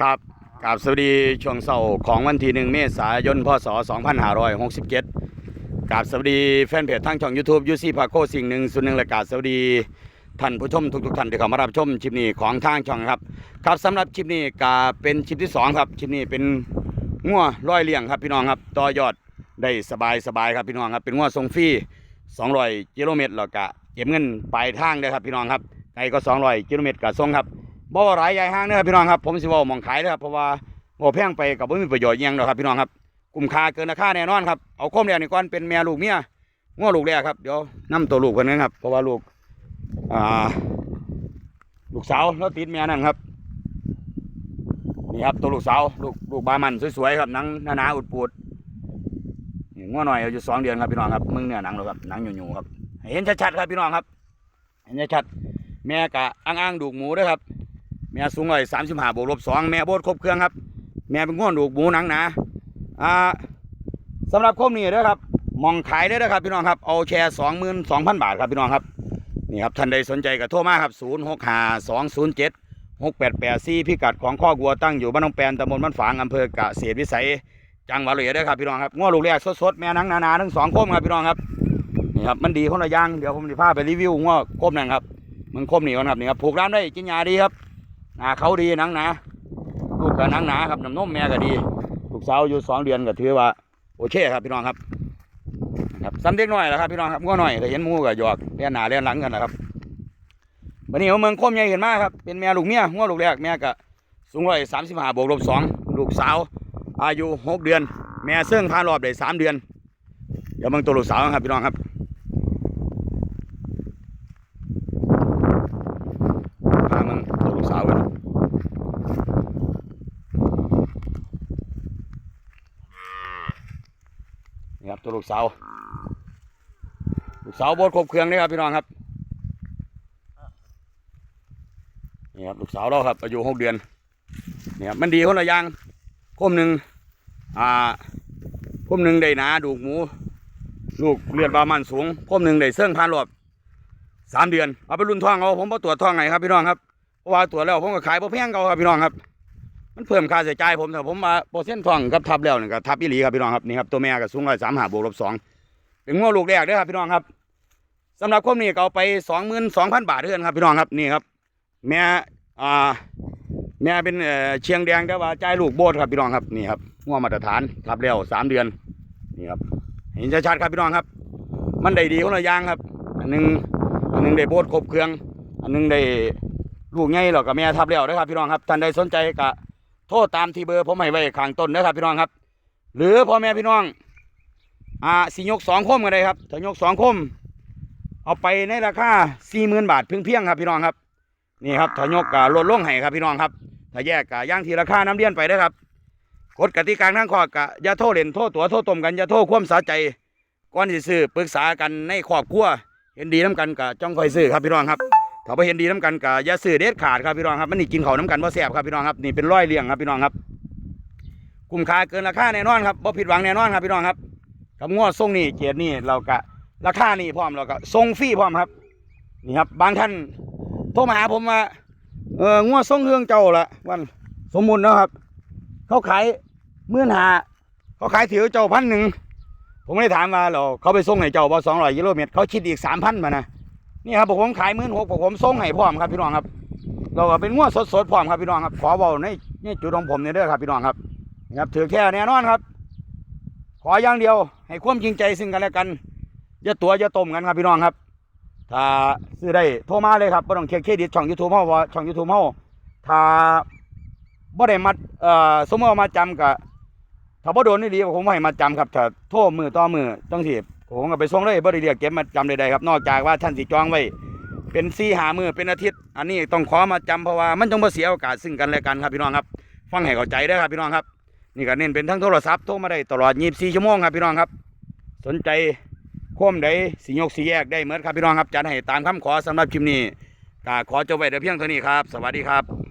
ครับกราบสวัสดีช่วงเสาร์ของวันที่หนึ่งเมษายนพศ 2567กราบสวัสดีแฟนเพจทางช่อง YouTube ยูซี่พาโคสิ่งหนึ่งส่วนหนึ่งและกราบสวัสดีท่านผู้ชมทุกๆท่านที่เข้ามารับชมคลิปนี้ของทางช่องครับ ครับสำหรับคลิปนี้ก็เป็นคลิปที่สองครับคลิปนี้เป็นงัวร้อยเลี้ยงครับพี่น้องครับต่อยอดได้สบายสบายครับพี่น้องครับเป็นงัวทรงฟรี200กิโลเมตรแล้วก็เก็บเงินปลายทางเด้อครับพี่น้องครับไกลก็ 200กิโลเมตรก็ส่งครับ บ่ว่าหลายใหญ่ห้างเด้อครับพี่น้องครับผมสิเว้ามองขายเด้อครับเพราะว่าโง่แพงไปกับบ่มีประโยชน์อิหยังดอกครับพี่น้องครับคุ้มค่าเกินราคาแน่นอนครับเอาโคมแรกนี่ก่อนเป็นแม่ลูกเมียง้อลูกแรกครับเดี๋ยวนํตัวลูกเพิ่นกันครับเพราะว่าลูกอ่าลูกสาวแล้วติดแม่นั่นครับนี่ครับตัวลูกสาวลูกลูกบามันสวยๆครับหนังหนาๆอุดปูดง้อหน่อยอายุสองเดือนครับพี่น้องครับมึงเนื้อหนังเลยครับหนังหยู่ๆครับเห็นชัดๆครับพี่น้องครับ เห็นชัดๆแม่กะอ้างๆดูกหมูด้วยครับ แม่สูงร้อยสามสิบห้าบวกลบสองแม่โบดครบเครื่องครับ แม่เป็นง้วนดูกหมูหนังหนาอ่าสำหรับคมนี้เด้อครับ มองขายได้นะครับพี่น้องครับ เอาแชร์สองหมื่นสองพันบาทครับพี่น้องครับ นี่ครับท่านใดสนใจก็โทรมาครับศูนย์หกห้าสองศูนย์เจ็ดหกแปดแปดสี่พิกัดของข้อกัวตั้งอยู่บ้านหนองแปนตำบลบ้านฝางอำเภอกเกษตรวิสัย จังหวัดเลยเด้ครับพี่น้องครับง้อลูกแรกสดๆแม่นังหนาทั้งสองคมครับพี่น้องครับนี่ครับมันดีคนละอย่างเดี๋ยวผมจะพาไปรีวิวง้อคมนั่นครับมันคมนี่ก่อนครับนี่ครับผูกร้านได้กินยาดีครับ นาเขาดีนังหนาลูกก็หนังหนาครับน้ำนมแม่ก็ดีลูกสาวอยู่สองเดือนก็ถือว่า โอเคครับพี่น้องครับครับซ้ำเด็กน้อยแหละครับพี่น้องครับง้อหน่อยก็เห็นมูก็หยอกเลี้ยนหนาเลี้ยนหลังกันนะครับวันนี้เอาเมืองคมใหญ่เห็นมากครับเป็นแม่ลูกเมียง้อลูกแรกแม่ก็สูงร้อยสามสิบห้าบวกลบสองลูกสาว อายุหกเดือน แม่เสื่องพานรอบได้สามเดือนเดี๋ยวเมืองตัวลูกสาวครับพี่น้องครับพาเมืองตัวลูกสาวกัน นี่ ครับตัวลูกสาวลูกสาวโบดครบเครื่องเลยครับพี่น้องครับนี่ครับลูกสาวเราครับอายุหกเดือนนี่ครับมันดีคนละอย่างคมหนึ่งอ่าคมหนึ่งได้หนาดูกหมูลูกเลือดบามันสูงคมหนึ่งได้เสื่องพานรอบสามเดือนเอาไปรุ่นท้องเอาผมมาตรวจท้องไงครับพี่น้องครับเพราะว่าตรวจแล้วผมก็ขายเพอแพงเขาครับพี่น้องครับ มันเพิ่มค่าใช้จ่ายผมแต่ผมมาเปรเซ็นต์ทองกับทับแล้วนี่ก็ทับอีหลีครับพี่น้องครับนี่ครับตัวแม่ก็สูงร้อยสามหาบวกลบสองเป็นง้อลูกแรกเด้อครับพี่น้องครับสำหรับคมนี้ก็เอาไปสองหมื่นสองพันบาทเท่านั้นครับพี่น้องครับนี่ครับ แม่อ่าแม่เป็นเอ่อเชียงแดงแต่ว่าจ่ายลูกโบดครับพี่น้องครับนี่ครับง้อมาตรฐานทับแล้วสามเดือนนี่ครับเห็นชัดๆครับพี่น้องครับ มันได้ดีคนละอย่างครับอันหนึงอันหนึงได้โบดครบเครื่อง อันหนึงได้ลูกใหญ่แล้วก็แม่ทับแล้วนะครับพี่น้องครับท่านใดสนใจก็ โทษตามที่เบอร์ผมให้ไว้ข้างต้นนะครับพี่น้องครับ หรือพ่อแม่พี่น้อง อ่าสิยกสองคมกันเลยครับถ้ายกสองคม เอาไปในราคาสี่หมื่นบาทเพียงเพียงครับพี่น้องครับ นี่ครับถ้ายกกะลดลงให้ครับพี่น้องครับ ถ้าแยกกะย่างทีราคาน้ำเลี้ยนไปเด้ครับกฎกติกาทั้งข้อกะอย่าโทษเล่นโทษตัวโทษตมกันอย่าโทษความสาใจก่อนสิซื้อปรึกษากันในครอบครัวเห็นดีน้ำกันกะจ้องคอยซื้อครับพี่น้องครับ ถ้าไปเห็นดีน้ำกันกะอย่าซื้อเด็ดขาดครับพี่น้องครับมันนี่กินเขาน้ำกันว่าแสบครับพี่น้องครับนี่เป็นร้อยเลี้ยงครับพี่น้องครับคุ้มค่าเกินราคาแน่นอนครับบ่ผิดหวังแน่นอนครับพี่น้องครับกับงวดทรงนี่เกียรนี่เรากะราคานี่พร้อมเราก็ทรงฟรีพร้อมครับนี่ครับ บางท่านโทรมาหาผมว่าเอองวดทรงเครื่องเจ้าละวันสมมุตินะครับ เขาขายหมื่นหาเขาขายถือเจ้าพันหนึ่งผมไม่ได้ถามว่าเราเขาไปส่งให้เจ้าบ่สองร้อยกิโลเมตรเขาคิดอีกสามพันมานะ นี่ครับผมขายหมื่นหกผมส่งให้พร้อมครับพี่น้องครับ เราก็เป็นงวดสดๆพร้อมครับพี่น้องครับ ขอบอกในในจุดของผมเนี่ยเด้อครับพี่น้องครับนะครับถือแค่แน่นอนครับ ขออย่างเดียว ให้ความจริงใจซึ่งกันและกันอย่าตัวอย่าต้มกันครับพี่น้องครับ ถ้าซื้อได้โทรมาเลยครับบ่ต้องเช็คเครดิตช่องยูทูบเฮาว่าช่องยูทูบเฮาถ้าบ่ได้มัดเอ่อสมมติว่ามาจำกับถ้าบ่โดนนี่ดีผมให้มาจำครับถ้าโทรมือต่อมือต้องสิ ผมก็ไปส่งเลยบ่ได้เรียกเก็บมาจำใดๆครับ นอกจากว่าท่านสิจองไว้ เป็นสี่หามือเป็นอาทิตย์ อันนี้ต้องขอมาจำเพราะว่ามันต้องมาเสียโอกาสซึ่งกันและกันครับพี่น้องครับ ฟังให้เข้าใจเด้ครับพี่น้องครับ นี่ก็เน้นเป็นทั้งโทรศัพท์โทรมาได้ตลอด 24 ชั่วโมงครับพี่น้องครับ สนใจโค้มใดสิยกสิแยกได้เหมือนครับพี่น้องครับจัดให้ตามคำขอสำหรับคลิปนี้ก็ขอจบไว้แต่เพียงเท่านี้ครับ สวัสดีครับ